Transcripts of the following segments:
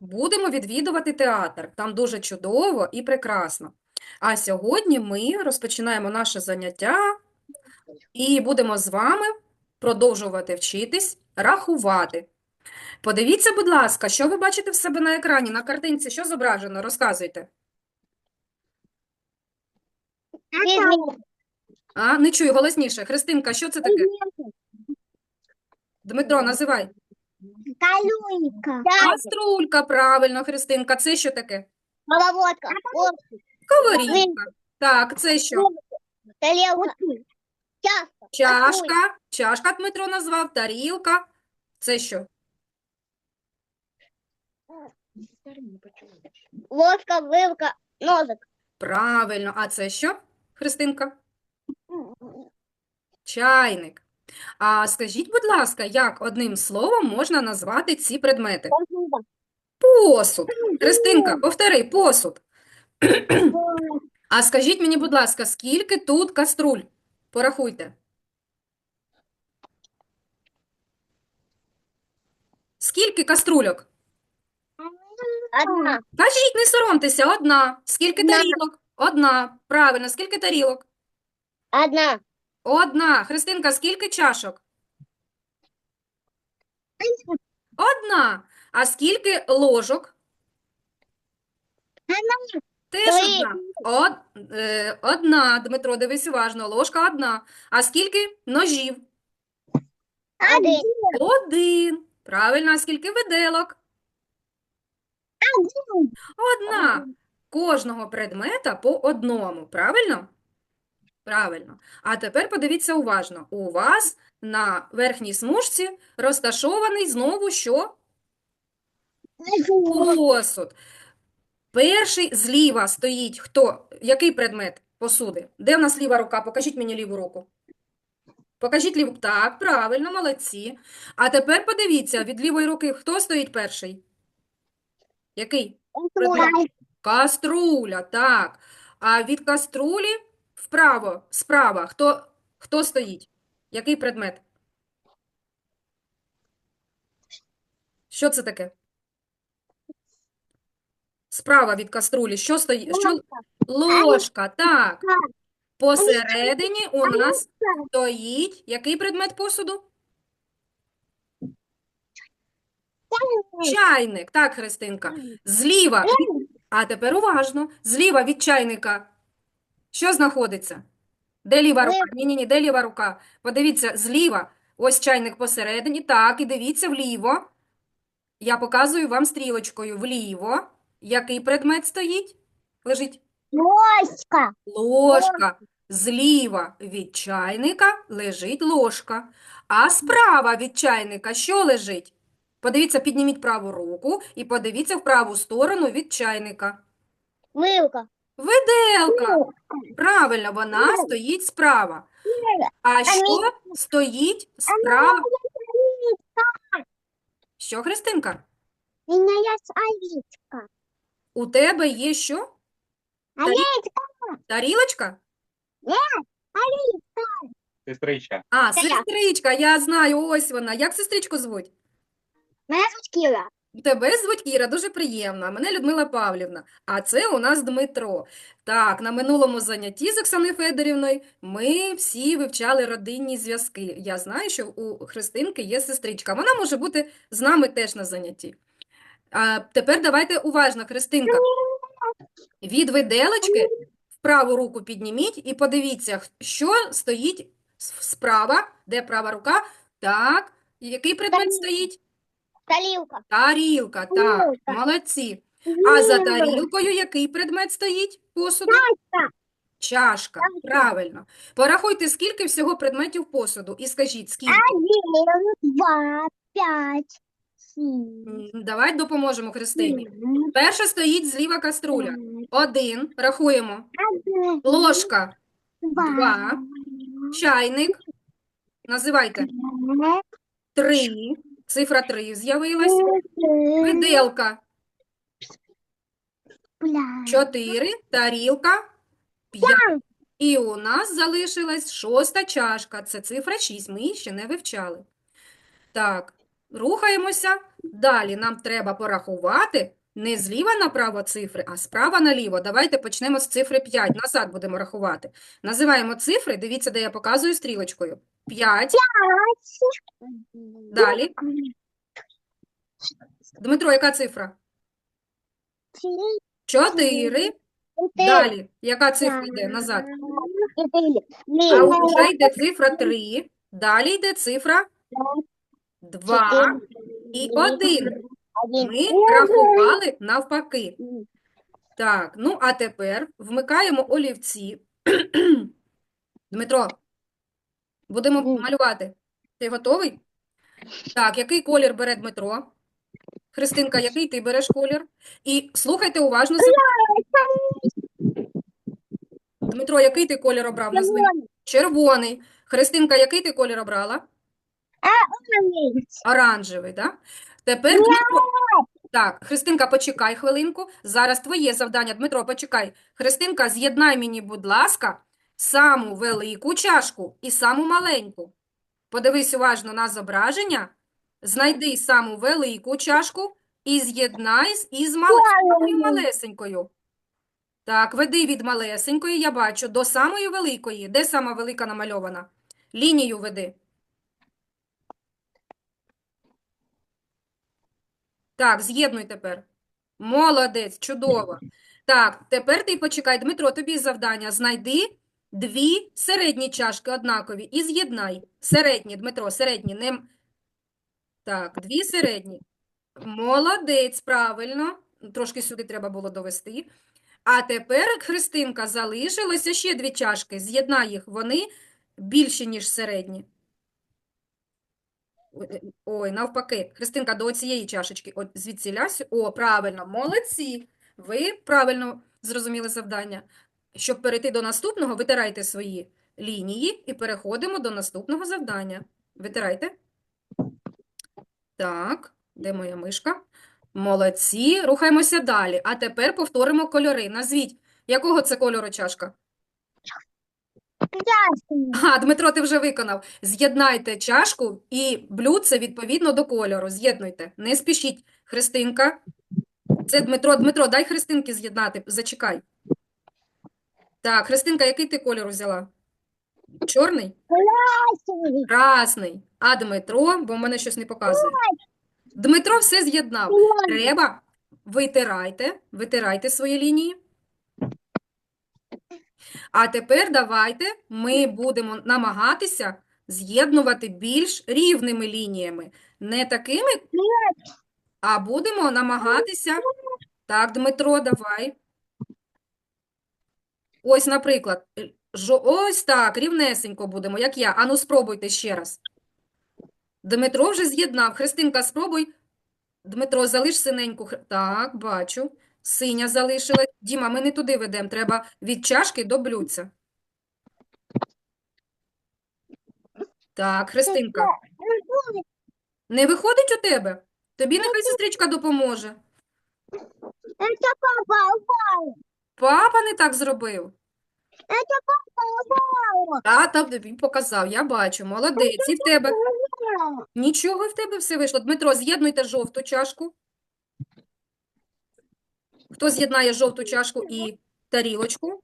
Будемо відвідувати театр. Там дуже чудово і прекрасно. А сьогодні ми розпочинаємо наше заняття і будемо з вами продовжувати вчитись рахувати. Подивіться, будь ласка, що ви бачите в себе на екрані, на картинці, що зображено? Розказуйте. А, не чую голосніше. Христинка, що це таке? Дмитро, називай. Калюнька. Каструлька, правильно, Христинка. Це що таке? Головодка. Сковорідка. Так, це що? Чашка. Чашка. Чашка Дмитро назвав, тарілка. Це що? Ложка, вилка, ножик. Правильно. А це що, Христинка? Чайник. А скажіть, будь ласка, як одним словом можна назвати ці предмети? Посуд. Христинка, повтори, посуд. А скажіть мені, будь ласка, скільки тут каструль? Порахуйте. Скільки каструльок? Одна. Кажіть, не соромтеся, одна. Скільки тарілок? Одна. Правильно, скільки тарілок? Одна. Одна. Христинка, скільки чашок? Одна. А скільки ложок? Теж одна. Од, е, одна, Дмитро, дивись уважно. Ложка одна. А скільки ножів? Один. Один. Правильно, а скільки виделок? Одна. Кожного предмета по одному. Правильно? Правильно. А тепер подивіться уважно. У вас на верхній смужці розташований знову що? Посуд. Перший зліва стоїть хто? Який предмет посуди? Де в нас ліва рука? Покажіть мені ліву руку. Покажіть ліву. Так, правильно, молодці. А тепер подивіться, від лівої руки хто стоїть перший? Який? Каструля, так. А від каструлі вправо, справа, хто, хто стоїть? Який предмет? Що це таке? Справа від каструлі, що стоїть? Що? Ложка, так. Посередині у нас стоїть який предмет посуду? Чайник, так, Христинка. Зліва, а тепер уважно, зліва від чайника що знаходиться? Де ліва рука? Ні-ні-ні, де ліва рука? Подивіться, зліва, ось чайник посередині, так, і дивіться вліво. Я показую вам стрілочкою вліво. Який предмет стоїть? Лежить? Ложка. Ложка. Зліва від чайника лежить ложка. А справа від чайника що лежить? Подивіться, підніміть праву руку і подивіться в праву сторону від чайника. Вилка. Виделка. Правильно, вона стоїть справа. А що стоїть справа? Що, Христинка? У меня есть оливка. У тебе є що? Оливка. Тарілочка? Сестричка. А, Це я. сестричка, я знаю, ось вона. Як сестричку звуть? Моя зовут Кира. Тебе звуть Кіра, дуже приємно. а Мене Людмила Павлівна. А це у нас Дмитро. Так, на минулому занятті з Оксаною Федорівною ми всі вивчали родинні зв'язки. Я знаю, що у Христинки є сестричка. Вона може бути з нами теж на занятті. А тепер давайте уважно, Христинка. Від виделочки в праву руку підніміть і подивіться, що стоїть справа, де права рука. Так, який предмет стоїть? Тарелка. Тарілка, так, Тарілка. молодці. А за тарілкою який предмет стоїть посуду? Чашка, правильно. Порахуйте, скільки всього предметів посуду і скажіть, скільки. Один, два, пять, семь. М, Давай допоможемо Христині. Перша стоїть зліва каструля. Один, рахуємо. Один, Ложка, два. чайник, називайте. Три, цифра 3 з'явилася. Виделка, Пля. чотири, тарілка, п'ять. І у нас залишилась шоста чашка. Це цифра 6. Ми її ще не вивчали. Так, рухаємося. Далі нам треба порахувати не зліва направо цифри, а справа наліво. Давайте почнемо з цифри 5. Назад будемо рахувати. Називаємо цифри, дивіться, де я показую стрілочкою. 5. Далі. Дмитро, яка цифра? 4. Далі. Яка цифра йде назад? А вже йде цифра 3. Далі йде цифра 2 і 1. Ми рахували навпаки. Так, ну а тепер вмикаємо олівці. Дмитро, будемо малювати. Ти готовий? Так, який колір бере Дмитро? Христинка, який ти береш колір? І слухайте уважно. Дмитро, який ти колір обрав? Назви. Червоний. Христинка, який ти колір обрала? Оранжевий, так? Тепер, Дмитро... Так, Христинка, почекай хвилинку. Зараз твоє завдання. Дмитро, почекай. Христинка, з'єднай мені, будь ласка, саму велику чашку і саму маленьку. Подивись уважно на зображення. Знайди саму велику чашку і з'єднай із малесенькою малесенькою. Так, веди від малесенької, я бачу, до самої великої. Де сама велика намальована? Лінію веди. Так, з'єднуй тепер. Молодець, чудово. Так, тепер ти почекай, Дмитро, тобі завдання. Знайди дві середні чашки однакові і з'єднай. Середні, Дмитро, середні. Не... Так, дві середні. Молодець, правильно. Трошки сюди треба було довести. А тепер, Христинка, залишилося ще дві чашки. З'єднай їх. Вони більші, ніж середні. Ой, навпаки. Христинка, до цієї чашечки. От звідсіля. О, правильно, молодці. Ви правильно зрозуміли завдання. Щоб перейти до наступного, витирайте свої лінії і переходимо до наступного завдання. Витирайте. Так, де моя мишка? Молодці. Рухаємося далі. А тепер повторимо кольори. Назвіть, якого це кольору чашка? А, Дмитро, ти вже виконав. З'єднайте чашку і блюдце відповідно до кольору. З'єднуйте. Не спішіть. Христинка. Це Дмитро. Дмитро, дай Христинки з'єднати. Зачекай. Так, Христинка, який ти кольор взяла? Чорний? Красний. А Дмитро, бо в мене щось не показує. Дмитро все з'єднав. Треба. Витирайте. Витирайте свої лінії. А тепер давайте ми будемо намагатися з'єднувати більш рівними лініями. Не такими, а будемо намагатися. Так, Дмитро, давай. Ось, наприклад, ось так, рівнесенько будемо, як я. Ану, спробуйте ще раз. Дмитро вже з'єднав. Христинка, спробуй. Дмитро, залиш синеньку. Так, бачу. Синя залишилась. Діма, ми не туди ведемо. Треба від чашки до блюдця. Так, Христинка, не виходить у тебе? Тобі нехай сестричка допоможе. Это папа, Папа не так зробив. это папа, Тата тобі показав, я бачу. Молодець. І в тебе нічого, і в тебе все вийшло. Дмитро, з'єднуйте жовту чашку. Хто з'єднає жовту чашку і тарілочку?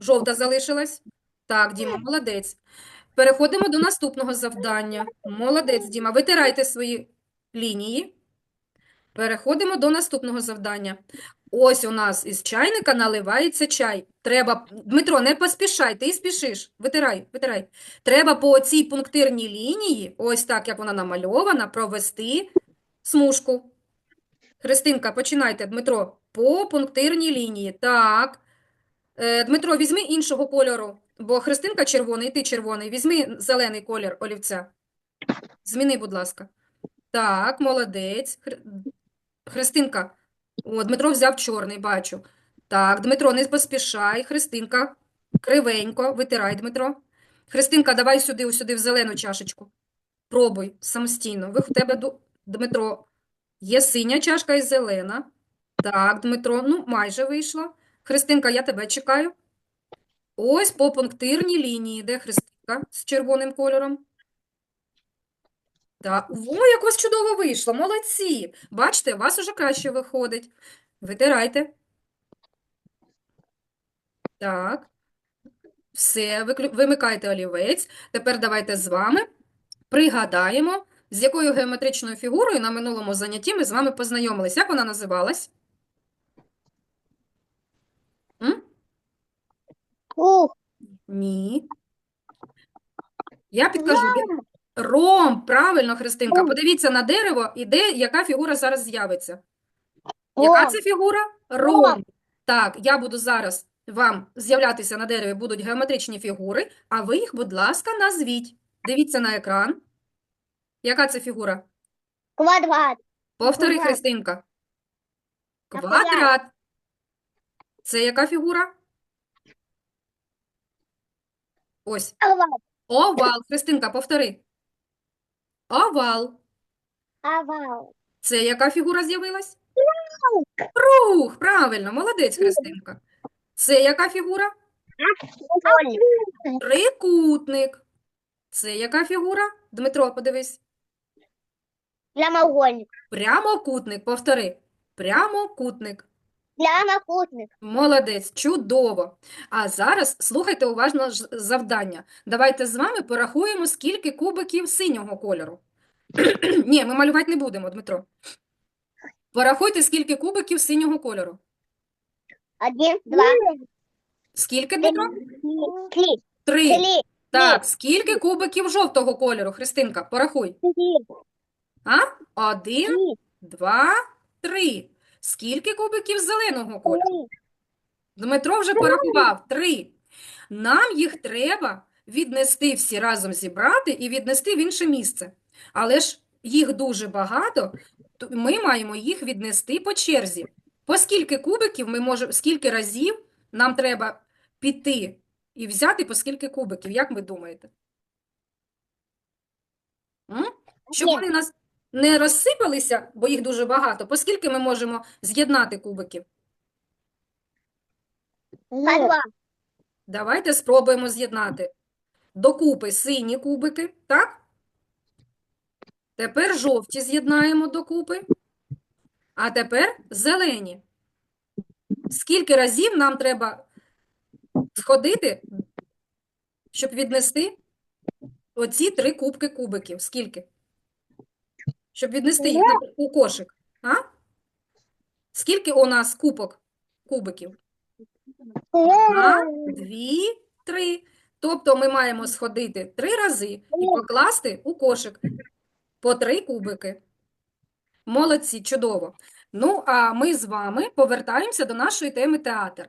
Жовта залишилась. Так, Діма, молодець. Переходимо до наступного завдання. Молодець, Діма. Витирайте свої лінії. Переходимо до наступного завдання. Ось у нас із чайника наливається чай. Треба, Дмитро, не поспішай, ти спішиш. Витирай, витирай. Треба по цій пунктирній лінії, ось так, як вона намальована, провести смужку. Христинка, починайте, Дмитро, по пунктирній лінії. Так. Е, Дмитро, візьми іншого кольору, бо Христинка червоний, ти червоний. Візьми зелений колір олівця. Зміни, будь ласка. Так, молодець. Христинка. О, Дмитро взяв чорний, бачу. Так, Дмитро, не поспішай. Христинка. Кривенько. Витирай, Дмитро. Христинка, давай сюди, сюди в зелену чашечку. Пробуй самостійно. Ви в тебе, Дмитро, є синя чашка і зелена. Так, Дмитро, ну майже вийшло. Христинка, я тебе чекаю. Ось по пунктирній лінії, де Христинка з червоним кольором. Та, о, вас чудово вийшло, молодці. Бачите, у вас уже краще виходить. Витирайте. Так. Все, вимикайте олівець. Тепер давайте з вами пригадаємо, з якою геометричною фігурою на минулому занятті ми з вами познайомились. Як вона називалась? М? Круг. Ні. Я підкажу. Ді- Ром, правильно, Христинка. Ром. Подивіться на дерево, і де яка фігура зараз з'явиться. Яка це фігура? Ром. Так, я буду зараз вам з'являтися на дереві будуть геометричні фігури, а ви їх, будь ласка, назвіть. Дивіться на екран. Яка це фігура? Квадрат. Повтори, Квадрат. Христинка. Квадрат. Квадрат. Це яка фігура? Ось. Овал. Овал. Христинка, повтори. Овал. Овал. Це яка фігура з'явилась? Круг. Правильно, молодець, Христинка. Це яка фігура? Трикутник. Це яка фігура? Дмитро, подивись. Прямоугольник. Прямокутник. Повтори. Прямокутник. Прямокутник. Молодець, чудово. А зараз слухайте уважно ж- завдання. Давайте з вами порахуємо, скільки кубиків синього кольору. Ні, ми малювати не будемо, Дмитро. Порахуйте, скільки кубиків синього кольору. Один, два, Скільки, Дмитро? три, Три. три, Так, скільки кубиків жовтого кольору, Христинка? Порахуй. три, А? Один, три, два, три. Скільки кубиків зеленого кольору? Дмитро вже порахував три. Нам їх треба віднести всі разом зібрати і віднести в інше місце. Але ж їх дуже багато, то ми маємо їх віднести по черзі. По скільки кубиків ми можемо, скільки разів нам треба піти і взяти по скільки кубиків, як ви думаєте? М? Щоб вони нас не розсипалися, бо їх дуже багато, по скільки ми можемо з'єднати кубиків? По два. Давайте спробуємо з'єднати докупи сині кубики, так? Тепер жовті з'єднаємо докупи. А тепер зелені. Скільки разів нам треба сходити, щоб віднести оці три кубки кубиків? Скільки? Щоб віднести їх у кошик. А? Скільки у нас кубок кубиків? Одна, дві, три. Тобто ми маємо сходити три рази і покласти у кошик по три кубики. Молодці, чудово. Ну, а ми з вами повертаємося до нашої теми театр.